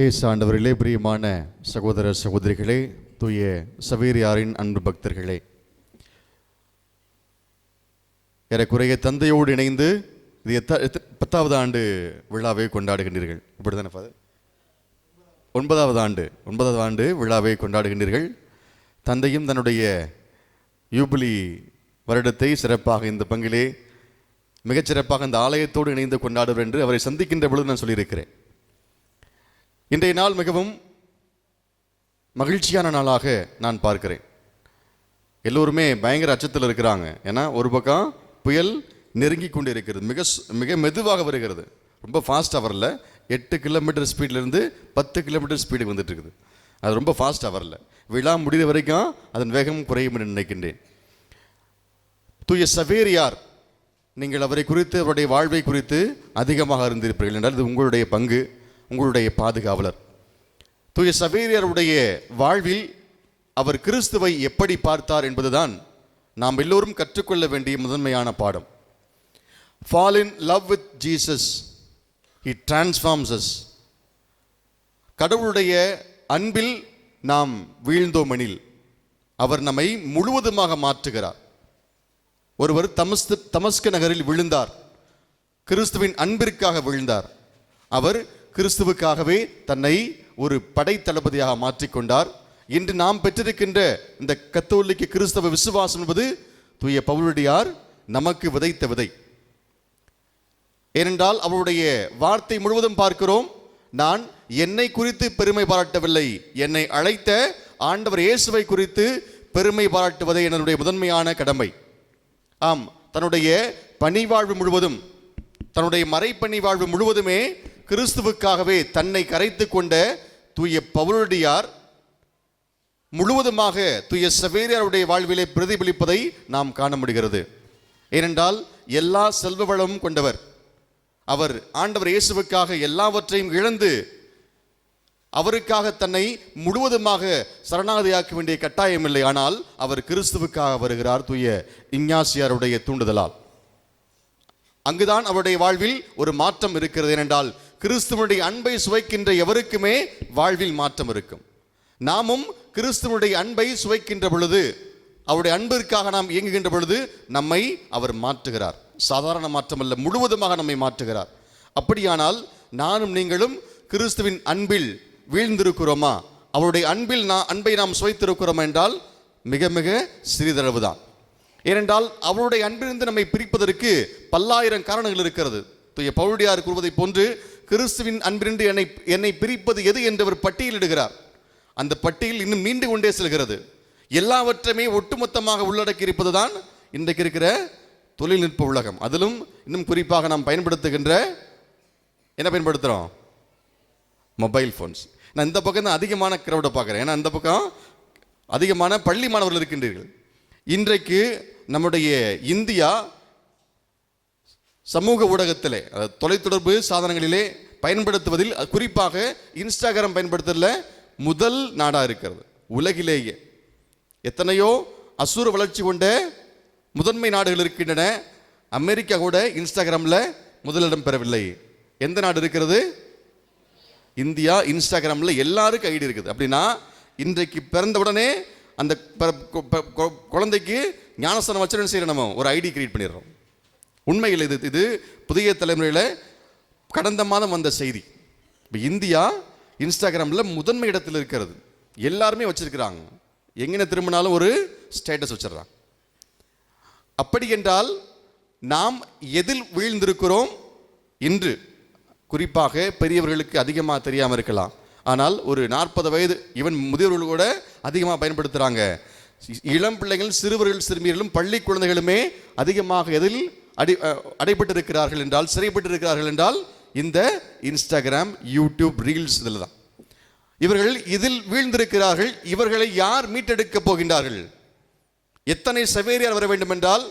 ஏசாண்டவர்களே பிரியமான சகோதர சகோதரிகளே தூய சவேரியாரின் அன்பு பக்தர்களே. ஏறக்குறைய தந்தையோடு இணைந்து இது எத்த எத்த- பத்தாவது ஆண்டு விழாவை கொண்டாடுகின்றீர்கள். இப்படிதானே ஃபாதர் ஒன்பதாவது ஆண்டு ஒன்பதாவது ஆண்டு விழாவை கொண்டாடுகின்றீர்கள். தந்தையும் தன்னுடைய யூபிலி வருடத்தை சிறப்பாக இந்த பங்கிலே மிகச்சிறப்பாக இந்த ஆலயத்தோடு இணைந்து கொண்டாடுவர் என்று அவரை சந்திக்கின்ற பொழுது நான் சொல்லியிருக்கிறேன். இன்றைய நாள் மிகவும் மகிழ்ச்சியான நாளாக நான் பார்க்கிறேன். எல்லோருமே பயங்கர அச்சத்தில் இருக்கிறாங்க. ஏன்னா ஒரு பக்கம் புயல் நெருங்கி கொண்டு இருக்கிறது மிக மிக மெதுவாக வருகிறது. ரொம்ப ஃபாஸ்ட்டாக வரல. எட்டு கிலோமீட்டர் ஸ்பீட்லேருந்து பத்து கிலோமீட்டர் ஸ்பீடு வந்துட்டு இருக்குது. அது ரொம்ப ஃபாஸ்ட்டாக வரல. விழா முடிகிற வரைக்கும் அதன் வேகம் குறையும் என்று நினைக்கின்றேன். தூய சவேரியார் நீங்கள் அவரை குறித்து அவருடைய வாழ்வை குறித்து அதிகமாக அறிந்திருப்பீர்கள் என்றால் இது உங்களுடைய பங்கு. உங்களுடைய பாதுகாவலர். தூய சவேரியருடைய வாழ்வில் அவர் கிறிஸ்துவை எப்படி பார்த்தார் என்பதுதான் நாம் எல்லோரும் கற்றுக்கொள்ள வேண்டிய முதன்மையான பாடம். Fall in love with Jesus இ டிரான்ஸ்ஃபார்ம்ஸஸ் கடவுளுடைய அன்பில் நாம் வீழ்ந்தோமெனில் அவர் நம்மை முழுவதுமாக மாற்றுகிறார். ஒருவர் தமஸ்து தமஸ்க நகரில் விழுந்தார். கிறிஸ்துவின் அன்பிற்காக விழுந்தார். அவர் கிறிஸ்துவுக்காகவே தன்னை ஒரு படை தளபதியாக மாற்றிக்கொண்டார். இன்று நாம் பெற்றிருக்கின்ற இந்த கத்தோலிக்க கிறிஸ்தவ விசுவாசம் என்பது தூய பவுலடியார் நமக்கு விதைத்த விதை. ஏனென்றால் அவருடைய வார்த்தை முழுவதும் பார்க்கிறோம். நான் என்னை குறித்து பெருமை பாராட்டவில்லை. என்னை அழைத்த ஆண்டவர் இயேசுவை குறித்து பெருமை பாராட்டுவதே என்னுடைய முதன்மையான கடமை. ஆம் தன்னுடைய பணிவாழ்வு முழுவதும் தன்னுடைய மறைப்பணி வாழ்வு முழுவதுமே கிறிஸ்துவுக்காகவே தன்னை கரைத்து கொண்ட தூய பவுலடியார் முழுவதுமாக தூய சவேரியாருடைய வாழ்விலே பிரதிபலிப்பதை நாம் காண முடிகிறது. ஏனென்றால் எல்லா செல்வ வளமும் கொண்டவர். அவர் ஆண்டவர் இயேசுவுக்காக எல்லாவற்றையும் இழந்து அவருக்காக தன்னை முழுவதுமாக சரணாகதியாக்க வேண்டிய கட்டாயம் இல்லை. ஆனால் அவர் கிறிஸ்துவுக்காக வருகிறார் தூய இஞ்ஞாசியாருடைய தூண்டுதலால். அங்குதான் அவருடைய வாழ்வில் ஒரு மாற்றம் இருக்கிறது. ஏனென்றால் கிறிஸ்துவனுடைய அன்பை சுவைக்கின்ற எவருக்குமே வாழ்வில் மாற்றம் இருக்கும். நாமும் கிறிஸ்துவனுடைய அன்பை சுவைக்கின்ற பொழுது அவருடைய அன்பிற்காக நாம் இயங்குகின்ற பொழுது நம்மை அவர் மாற்றுகிறார். சாதாரண மாற்றம் அல்ல முழுவதுமாக நம்மை மாற்றுகிறார். அப்படியானால் நானும் நீங்களும் கிறிஸ்துவின் அன்பில் வீழ்ந்திருக்கிறோமா? அவருடைய அன்பில் நான் அன்பை நாம் சுவைத்திருக்கிறோம் என்றால் மிக மிக சிறிதளவு தான் ஏனென்றால் அவருடைய அன்பிலிருந்து நம்மை பிரிப்பதற்கு பல்லாயிரம் காரணங்கள் இருக்கிறது. தூய பவுடியார் கூறுவதைப் போன்று கிறிஸ்துவின் அன்பிலிருந்து என்னை என்னை பிரிப்பது எது என்று அவர் பட்டியலிடுகிறார். அந்த பட்டியல் இன்னும் மீண்டு கொண்டே செல்கிறது. எல்லாவற்றையுமே ஒட்டுமொத்தமாக உள்ளடக்கி இருப்பது தான் இன்றைக்கு இருக்கிற தொழில்நுட்ப உலகம். அதிலும் இன்னும் குறிப்பாக நாம் பயன்படுத்துகின்ற என்ன பயன்படுத்துகிறோம் மொபைல் ஃபோன்ஸ். நான் இந்த பக்கம் தான் அதிகமான கிரௌடை பார்க்குறேன். ஏன்னா இந்த பக்கம் அதிகமான பள்ளி மாணவர்கள் இருக்கின்றீர்கள். இன்றைக்கு நம்முடைய இந்தியா சமூக ஊடகத்திலே அதாவது தொலைத்தொடர்பு சாதனங்களிலே பயன்படுத்துவதில் அது குறிப்பாக இன்ஸ்டாகிராம் பயன்படுத்துறதுல முதல் நாடாக இருக்கிறது உலகிலேயே. எத்தனையோ அசுர வளர்ச்சி கொண்ட முதன்மை நாடுகள் இருக்கின்றன. அமெரிக்கா கூட இன்ஸ்டாகிராமில் முதலிடம் பெறவில்லை. எந்த நாடு இருக்கிறது? இந்தியா இன்ஸ்டாகிராமில் எல்லாருக்கும் ஐடி இருக்குது. அப்படின்னா இன்றைக்கு பிறந்த உடனே அந்த ப- கொ- கொ- குழந்தைக்கு ஞானஸ்தானம் வச்சு என்ன நம்ம. ஒரு ஐடி கிரியேட் பண்ணிடுறோம். உண்மையில் இது இது புதிய தலைமுறையில் கடந்த மாதம் வந்த செய்தி. இப்போ இந்தியா இன்ஸ்டாகிராமில் முதன்மை இடத்தில் இருக்கிறது. எல்லாருமே வச்சிருக்கிறாங்க. எங்கே திரும்பினாலும் ஒரு ஸ்டேட்டஸ் வச்சிடுறாங்க. அப்படி என்றால் நாம் எதில் வீழ்ந்திருக்கிறோம் இன்று? குறிப்பாக பெரியவர்களுக்கு அதிகமாக தெரியாமல் இருக்கலாம். ஆனால் ஒரு நாற்பது வயது இவன் முதியவர்கள் கூட அதிகமாக பயன்படுத்துகிறாங்க இளம் பிள்ளைகள் சிறுவர்கள் சிறுமியர்களும் பள்ளி குழந்தைகளுமே அதிகமாக எதில் அடி அஹ், அடைபட்டிருக்கிறார்கள் என்றால் சிறைப்பட்டிருக்கிறார்கள் என்றால் இந்த இன்ஸ்டாகிராம் யூடியூப் ரீல்ஸ் இதில் தான் இவர்கள் இதில் வீழ்ந்திருக்கிறார்கள். இவர்களை யார் மீட்டெடுக்கப் போகின்றார்கள்? எத்தனை சவேரியார் வர வேண்டும் என்றால்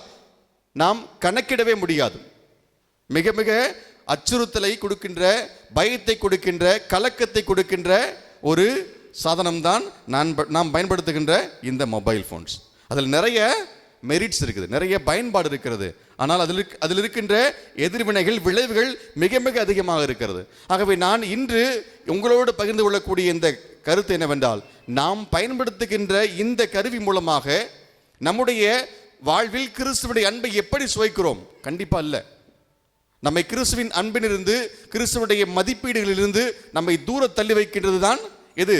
நாம் கணக்கிடவே முடியாது. மிக மிக அச்சுறுத்தலை கொடுக்கின்ற பயத்தை கொடுக்கின்ற கலக்கத்தை கொடுக்கின்ற ஒரு சாதனம்தான் நான் ப- நாம் பயன்படுத்துகின்ற இந்த மொபைல் ஃபோன்ஸ் அதில் நிறைய மெரிட்ஸ் இருக்குது. நிறைய பயன்பாடு இருக்கிறது. ஆனால் அதில் அதில் இருக்கின்ற எதிர்வினைகள் விளைவுகள் மிக மிக அதிகமாக இருக்கிறது. ஆகவே நான் இன்று உங்களோடு பகிர்ந்து கொள்ளக்கூடிய இந்த கருத்து என்னவென்றால் நாம் பயன்படுத்துகின்ற இந்த கருவி மூலமாக நம்முடைய வாழ்வில் கிறிஸ்துவனுடைய அன்பை எப்படி சுவைக்கிறோம்? கண்டிப்பாக இல்லை நம்மை கிறிஸ்துவின் அன்பிலிருந்து கிறிஸ்துவனுடைய மதிப்பீடுகளிலிருந்து நம்மை தூர தள்ளி வைக்கின்றது தான் எது?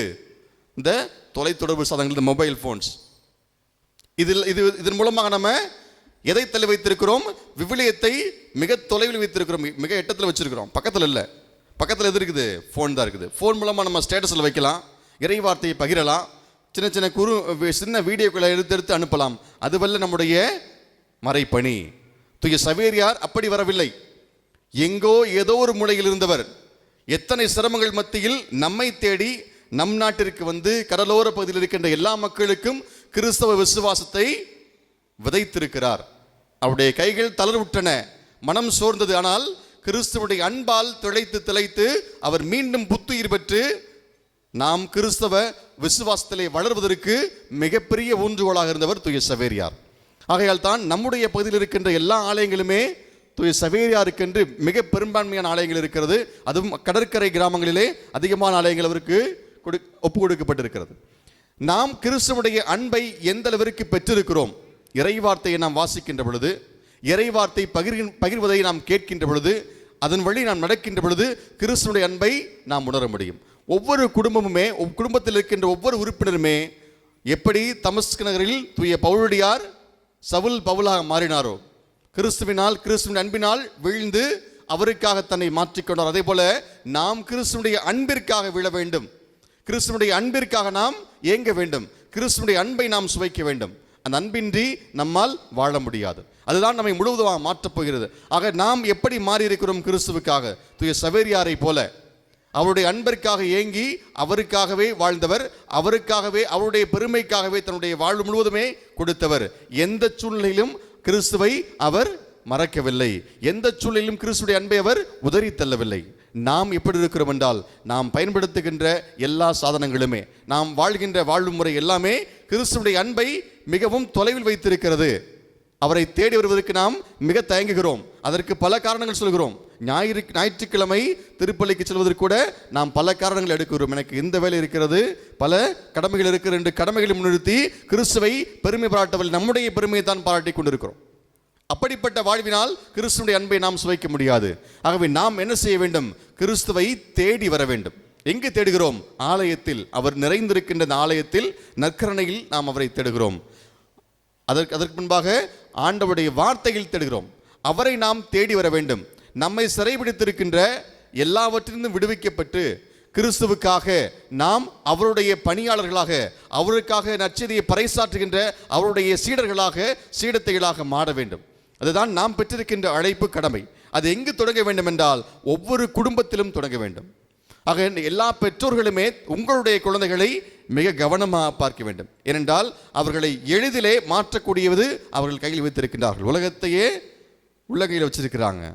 இந்த தொலைத்தொடர்பு சாதனங்கள் இந்த மொபைல் ஃபோன்ஸ் இதில் இது இதன் மூலமாக நம்ம எதை தள்ளி வைத்திருக்கிறோம்? விவிலியத்தை மிக தொலைவில் வைத்திருக்கிறோம். மிக எட்டத்தில் வச்சிருக்கிறோம். பக்கத்தில் இல்லை. பக்கத்தில் எது இருக்குது? ஃபோன் தான் இருக்குது. ஃபோன் மூலமாக நம்ம ஸ்டேட்டஸில் வைக்கலாம். இறை வார்த்தையை பகிரலாம். சின்ன சின்ன குறு சின்ன வீடியோக்களை எடுத்து எடுத்து அனுப்பலாம். அதுவல்ல நம்முடைய மறைப்பணி. தூய சவேரியார் அப்படி வரவில்லை. எங்கோ ஏதோ ஒரு மூலையில் இருந்தவர். எத்தனை சிரமங்கள் மத்தியில் நம்மை தேடி நம் நாட்டிற்கு வந்து கடலோர பகுதியில் இருக்கின்ற எல்லா மக்களுக்கும் கிறிஸ்தவ விசுவாசத்தை விதைத்திருக்கிறார். அவருடைய கைகள் தளர்வுற்றன. மனம் சோர்ந்தது. ஆனால் கிறிஸ்துவுடைய அன்பால் திளைத்து திளைத்து அவர் மீண்டும் புத்துயிர் பெற்று நாம் கிறிஸ்தவ விசுவாசத்திலே வளர்வதற்கு மிகப்பெரிய ஊன்றுகோலாக இருந்தவர் துய சவேரியார். ஆகையால் தான் நம்முடைய பகுதியில் இருக்கின்ற எல்லா ஆலயங்களுமே துய சவேரியாருக்கு என்று மிக பெரும்பான்மையான ஆலயங்கள் இருக்கிறது. அதுவும் கடற்கரை கிராமங்களிலே அதிகமான ஆலயங்கள் அவருக்கு கொடு ஒப்பு கொடுக்கப்பட்டிருக்கிறது நாம் கிறிஸ்துவனுடைய அன்பை எந்த அளவிற்கு பெற்றிருக்கிறோம்? இறைவார்த்தையை நாம் வாசிக்கின்ற பொழுது இறைவார்த்தை பகிர் பகிர்வதை நாம் கேட்கின்ற பொழுது அதன் வழி நாம் நடக்கின்ற பொழுது கிறிஸ்துவனுடைய அன்பை நாம் உணர முடியும். ஒவ்வொரு குடும்பமுமே குடும்பத்தில் இருக்கின்ற ஒவ்வொரு உறுப்பினருமே எப்படி தமஸ்கு நகரில் தூய பவுலடியார் சவுல் பவுலாக மாறினாரோ கிறிஸ்துவினால் கிறிஸ்துவின் அன்பினால் வீழ்ந்து அவருக்காக தன்னை மாற்றிக்கொண்டார். அதே போல நாம் கிறிஸ்துவனுடைய அன்பிற்காக விழ வேண்டும். கிறிஸ்துவனுடைய அன்பிற்காக நாம் ஏங்க வேண்டும்? கிறிஸ்துவனுடைய அன்பை நாம் சுவைக்க வேண்டும். அந்த அன்பின்றி நம்மால் வாழ முடியாது. அதுதான் நம்மை முழுவதுமாக மாற்றப் போகிறது. ஆக நாம் எப்படி மாறி இருக்கிறோம் கிறிஸ்துவுக்காக? தூய சவேரியாரை போல. அவருடைய அன்பிற்காக ஏங்கி அவருக்காகவே வாழ்ந்தவர் அவருக்காகவே அவருடைய பெருமைக்காகவே தன்னுடைய வாழ்வு முழுவதுமே கொடுத்தவர். எந்த சூழ்நிலையிலும் கிறிஸ்துவை அவர் மறக்கவில்லை. எந்த சூழலிலும் கிறிஸ்துடைய அன்பை அவர் உதறி தள்ளவில்லை. நாம் எப்படி இருக்கிறோம் என்றால் நாம் பயன்படுத்துகின்ற எல்லா சாதனங்களுமே நாம் வாழ்கின்ற வாழ்வு முறை எல்லாமே கிறிஸ்துடைய அன்பை மிகவும் தொலைவில் வைத்திருக்கிறது. அவரை தேடி வருவதற்கு நாம் மிக தயங்குகிறோம். அதற்கு பல காரணங்கள் சொல்கிறோம். ஞாயிறு ஞாயிற்றுக்கிழமை திருப்பள்ளிக்கு செல்வதற்கு கூட நாம் பல காரணங்கள் எடுக்கிறோம். எனக்கு இந்த வேலை இருக்கிறது பல கடமைகள் இருக்கிறது என்று கடமைகளை முன்னிறுத்தி கிறிஸ்துவை பெருமை பாராட்டவில்லை நம்முடைய பெருமையை தான் பாராட்டி கொண்டிருக்கிறோம். அப்படிப்பட்ட வாழ்வினால் கிறிஸ்துடைய அன்பை நாம் சுவைக்க முடியாது. ஆகவே நாம் என்ன செய்ய வேண்டும்? கிறிஸ்துவை தேடி வர வேண்டும். எங்கு தேடுகிறோம்? ஆலயத்தில். அவர் நிறைந்திருக்கின்ற ஆலயத்தில் நற்கரணையில் நாம் அவரை தேடுகிறோம். அதற்கு அதற்கு முன்பாக ஆண்டவருடைய வார்த்தையில் தேடுகிறோம். அவரை நாம் தேடி வர வேண்டும். நம்மை சிறைபிடித்திருக்கின்ற எல்லாவற்றிலிருந்தும் விடுவிக்கப்பட்டு கிறிஸ்துவுக்காக நாம் அவருடைய பணியாளர்களாக அவருக்காக நச்சதியை பறைசாற்றுகின்ற அவருடைய சீடர்களாக சீடத்தைகளாக மாற வேண்டும். அதுதான் நாம் பெற்றிருக்கின்ற அழைப்பு கடமை. அது எங்கு தொடங்க வேண்டும் என்றால் ஒவ்வொரு குடும்பத்திலும் தொடங்க வேண்டும். ஆக எல்லா பெற்றோர்களுமே உங்களுடைய குழந்தைகளை மிக கவனமாக பார்க்க வேண்டும். ஏனென்றால் அவர்களை எளிதிலே மாற்றக்கூடியது அவர்கள் கையில் வைத்திருக்கின்றார்கள். உலகத்தையே உள்ளங்கையில் வச்சிருக்கிறாங்க.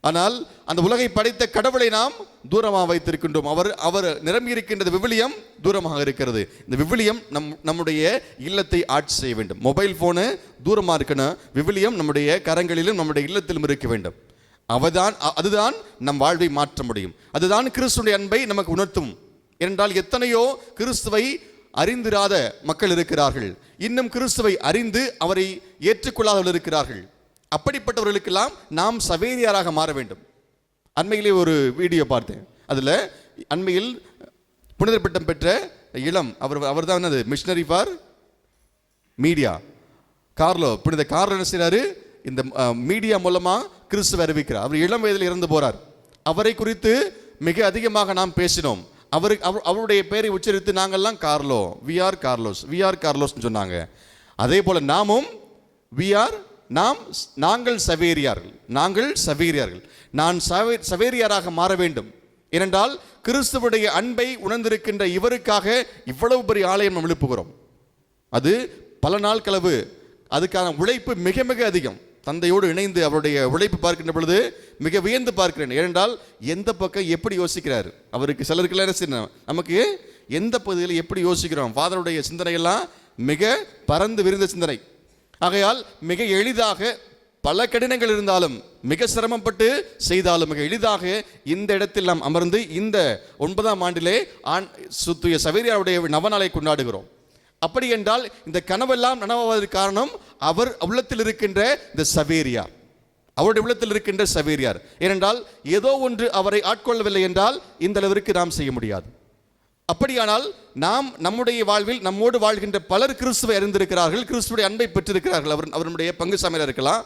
ஆனால் அந்த உலகை படைத்த கடவுளை நாம் தூரமாக வைத்திருக்கின்றோம். அவர் அவர் நிரம்பி இருக்கின்றது விவிலியம் தூரமாக இருக்கிறது. இந்த விவிலியம் நம் நம்முடைய இல்லத்தை ஆட்சி செய்ய வேண்டும். மொபைல் ஃபோனு தூரமாக இருக்கணும். விவிலியம் நம்முடைய கரங்களிலும் நம்முடைய இல்லத்திலும் இருக்க வேண்டும். அவதான் அதுதான் நம் வாழ்வை மாற்ற முடியும். அதுதான் கிறிஸ்துடைய அன்பை நமக்கு உணர்த்தும். என்றால் எத்தனையோ கிறிஸ்துவை அறிந்திராத மக்கள் இருக்கிறார்கள். இன்னும் கிறிஸ்துவை அறிந்து அவரை ஏற்றுக்கொள்ளாதவர்கள் இருக்கிறார்கள். அப்படிப்பட்டவர்களுக்கெல்லாம் நாம் சவேரியாராக மாற வேண்டும். அண்மையிலே ஒரு வீடியோ பார்த்தேன். அதில் அண்மையில் புனிதர் பட்டம் பெற்ற இளம் அவர் அவர் தான் என்னது? மிஷினரி ஃபார் மீடியா கார்லோ புனித கார்லோ என்ன செய்கிறாரு இந்த மீடியா மூலமாக கிறிஸ்துவ அறிவிக்கிறார். அவர் இளம் வயதில் இறந்து போகிறார் அவரை குறித்து மிக அதிகமாக நாம் பேசினோம். அவருக்கு அவர் அவருடைய பெயரை உச்சரித்து நாங்கள்லாம் Carlo we are Carlos we are கார்லோஸ்னு சொன்னாங்க. அதே போல் நாமும் வி ஆர் நாம் நாங்கள் சவேரியார்கள். நாங்கள் சவேரியார்கள். நான் சவே சவேரியாராக மாற வேண்டும். ஏனென்றால் கிறிஸ்துவுடைய அன்பை உணர்ந்திருக்கின்ற இவருக்காக இவ்வளவு பெரிய ஆலயம் நாம் எழுப்புகிறோம். அது பல நாள் கலவு. அதுக்கான உழைப்பு மிக மிக அதிகம். தந்தையோடு இணைந்து அவருடைய உழைப்பு பார்க்கின்ற பொழுது மிக வியந்து பார்க்கிறேன். ஏனென்றால் எந்த பக்கம் எப்படி யோசிக்கிறார்? அவருக்கு சிலருக்கெல்லாம் என்ன செய்யணும்? நமக்கு எந்த பகுதியில் எப்படி யோசிக்கிறோம்? ஃபாதருடைய சிந்தனையெல்லாம் மிக பறந்து விரிந்த சிந்தனை. ஆகையால் மிக எளிதாக பல கடினங்கள் இருந்தாலும் மிக சிரமப்பட்டு செய்தாலும் மிக எளிதாக இந்த இடத்தில் நாம் அமர்ந்து இந்த ஒன்பதாம் ஆண்டிலே ஆண் சுத்துய சவேரியாருடைய நவநாளை கொண்டாடுகிறோம். அப்படி என்றால் இந்த கனவெல்லாம் நனவாவதற்கு காரணம் அவர் உள்ளத்தில் இருக்கின்ற இந்த சவேரியார் அவருடைய உள்ளத்தில் இருக்கின்ற சவேரியார். ஏனென்றால் ஏதோ ஒன்று அவரை ஆட்கொள்ளவில்லை என்றால் இந்த அளவிற்கு நாம் செய்ய முடியாது. அப்படியானால் நாம் நம்முடைய வாழ்வில் நம்மோடு வாழ்கின்ற பலர் கிறிஸ்துவை அறிந்திருக்கிறார்கள் கிறிஸ்துடைய அன்பை பெற்றிருக்கிறார்கள். அவர் அவருடைய பங்கு சமையல் இருக்கலாம்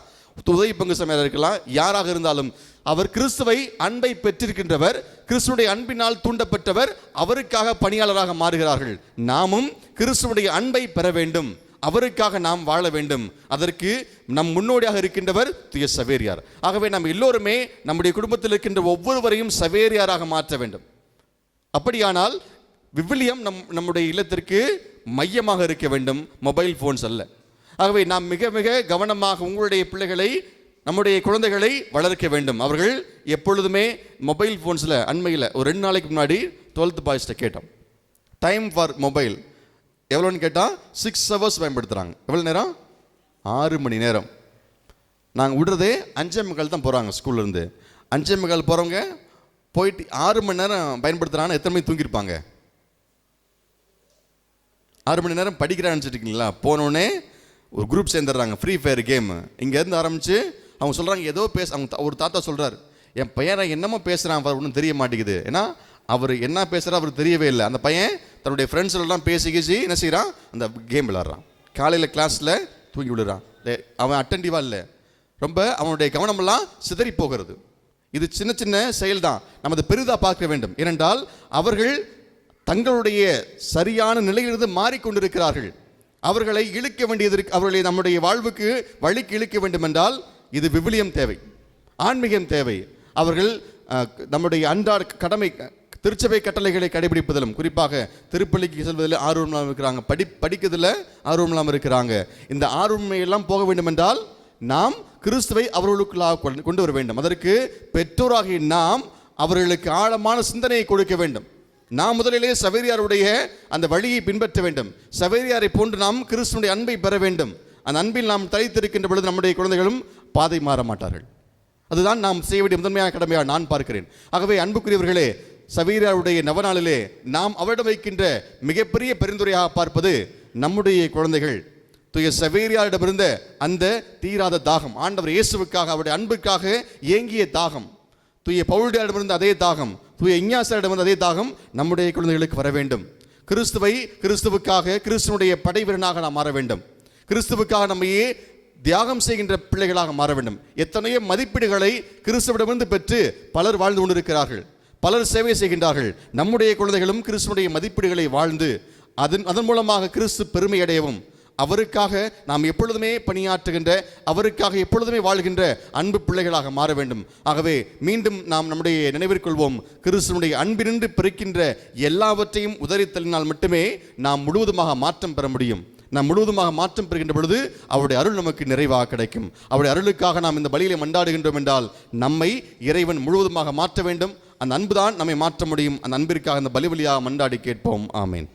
உதவி பங்கு சமையல் இருக்கலாம் யாராக இருந்தாலும் அவர் கிறிஸ்துவை அன்பை பெற்றிருக்கின்றவர் கிறிஸ்துடைய அன்பினால் தூண்டப்பட்டவர் அவருக்காக பணியாளராக மாறுகிறார்கள். நாமும் கிறிஸ்துடைய அன்பை பெற வேண்டும். அவருக்காக நாம் வாழ வேண்டும். அதற்கு நம் முன்னோடியாக இருக்கின்றவர் துய சவேரியார். ஆகவே நாம் எல்லோருமே நம்முடைய குடும்பத்தில் இருக்கின்ற ஒவ்வொருவரையும் சவேரியாராக மாற்ற வேண்டும். அப்படியானால் விவிலியம் நம் நம்முடைய இல்லத்திற்கு மையமாக இருக்க வேண்டும் மொபைல் ஃபோன்ஸ் அல்ல. ஆகவே நாம் மிக மிக கவனமாக உங்களுடைய பிள்ளைகளை நம்முடைய குழந்தைகளை வளர்க்க வேண்டும். அவர்கள் எப்பொழுதுமே மொபைல் ஃபோன்ஸில் அண்மையில் ஒரு ரெண்டு நாளைக்கு முன்னாடி டுவெல்த் பாய்ஸ்ட்டை கேட்டோம். டைம் ஃபார் மொபைல் எவ்வளோன்னு கேட்டால் சிக்ஸ் ஹவர்ஸ் பயன்படுத்துகிறாங்க எவ்வளோ நேரம்? ஆறு மணி நேரம். நாங்கள் விடுறதே அஞ்சே முக்கால் தான் போகிறாங்க ஸ்கூல்லேருந்து அஞ்சே முக்கால் போகிறவங்க போயிட்டு ஆறு மணி நேரம் பயன்படுத்துகிறான்னு எத்தனை மணி தூங்கியிருப்பாங்க? ஆறு மணி நேரம் படிக்கிறான்னு நினச்சிட்டு போனோடனே ஒரு குரூப் சேர்ந்துடுறாங்க. ஃப்ரீ ஃபயர் கேம் இங்கேருந்து ஆரம்பித்து அவங்க சொல்கிறாங்க ஏதோ பேச அவங்க தா- ஒரு தாத்தா சொல்கிறார் என் பையனை என்னமோ பேசுகிறான் அவர் ஒன்றும் தெரிய மாட்டேங்குது. ஏன்னா அவர் என்ன பேசுகிறா அவருக்கு தெரியவே இல்லை. அந்த பையன் தன்னுடைய ஃப்ரெண்ட்ஸ்லாம் பேசி கீசி என்ன செய்கிறான் அந்த கேம் விளாட்றான் காலையில் கிளாஸில் தூங்கி விடுறான் அவன் அட்டன்டிவாக இல்லை. ரொம்ப அவனுடைய கவனமெல்லாம் சிதறி போகிறது. இது சின்ன சின்ன செயல்தான். தான் நமது பெரிதாக பார்க்க வேண்டும். ஏனென்றால் அவர்கள் தங்களுடைய சரியான நிலையிலிருந்து மாறிக்கொண்டிருக்கிறார்கள். அவர்களை இழுக்க வேண்டியது அவர்களை நம்முடைய வாழ்வுக்கு வழிக்கு இழுக்க வேண்டும் என்றால் இது விவிலியம் தேவை ஆன்மீகம் தேவை. அவர்கள் நம்முடைய அன்றாட கடமை திருச்சபை கட்டளைகளை கடைபிடிப்பதிலும் குறிப்பாக திருப்பள்ளிக்கு செல்வதில் ஆர்வமல்லாமல் இருக்கிறாங்க படி படிக்கிறதுல ஆர்வம் இல்லாமல் இருக்கிறாங்க. இந்த ஆர்வமையெல்லாம் போக வேண்டும் என்றால் நாம் கிறிஸ்துவை அவர்களுக்குள்ளாக கொண்டு- கொண்டு வர வேண்டும். அதற்கு பெற்றோராகிய நாம் அவர்களுக்கு ஆழமான சிந்தனையை கொடுக்க வேண்டும். நாம் முதலிலே சவேரியாருடைய அந்த வழியை பின்பற்ற வேண்டும். சவேரியாரை போன்று நாம் கிறிஸ்துவனுடைய அன்பை பெற வேண்டும். அந்த அன்பில் நாம் தழைத்திருக்கின்ற பொழுது நம்முடைய குழந்தைகளும் பாதை மாற மாட்டார்கள். அதுதான் நாம் செய்ய வேண்டிய முதன்மையான கடமையாக நான் பார்க்கிறேன். ஆகவே அன்புக்குரியவர்களே சவேரியாருடைய நவநாளிலே நாம் அவரிடம் வைக்கின்ற மிகப்பெரிய பரிந்துரையாக பார்ப்பது நம்முடைய குழந்தைகள். தூய சவேரியாரிடமிருந்த அந்த தீராத தாகம் ஆண்டவர் இயேசுவுக்காக அவருடைய அன்புக்காக ஏங்கிய தாகம். தூய பவுல்டியாரிடமிருந்து அதே தாகம் தூய இஞ்ஞாசரிடமிருந்து அதே தாகம் நம்முடைய குழந்தைகளுக்கு வர வேண்டும். கிறிஸ்துவை கிறிஸ்துவுக்காக கிறிஸ்துவனுடைய படை வீரனாக நாம் மாற வேண்டும். கிறிஸ்துவுக்காக நம்மையே தியாகம் செய்கின்ற பிள்ளைகளாக மாற வேண்டும். எத்தனையோ மதிப்பீடுகளை கிறிஸ்துவிடமிருந்து பெற்று பலர் வாழ்ந்து கொண்டிருக்கிறார்கள். பலர் சேவை செய்கின்றார்கள். நம்முடைய குழந்தைகளும் கிறிஸ்துவனுடைய மதிப்பீடுகளை வாழ்ந்து அதன் அதன் மூலமாக கிறிஸ்து பெருமை அடையவும் அவருக்காக நாம் எப்பொழுதுமே பணியாற்றுகின்ற அவருக்காக எப்பொழுதுமே வாழ்கின்ற அன்பு பிள்ளைகளாக மாற வேண்டும். ஆகவே மீண்டும் நாம் நம்முடைய நினைவிற்கொள்வோம் கிறிஸ்துவனுடைய அன்பினின்று பிறக்கின்ற எல்லாவற்றையும் உதறித்தலினால் மட்டுமே நாம் முழுவதுமாக மாற்றம் பெற முடியும். நாம் முழுவதுமாக மாற்றம் பெறுகின்ற பொழுது அவருடைய அருள் நமக்கு நிறைவாக கிடைக்கும். அவருடைய அருளுக்காக நாம் இந்த பலியிலே மண்டாடுகின்றோம் என்றால் நம்மை இறைவன் முழுவதுமாக மாற்ற வேண்டும். அந்த அன்புதான் நம்மை மாற்ற முடியும். அந்த அன்பிற்காக அந்த பலி வழியாக மண்டாடி கேட்போம். ஆமேன்.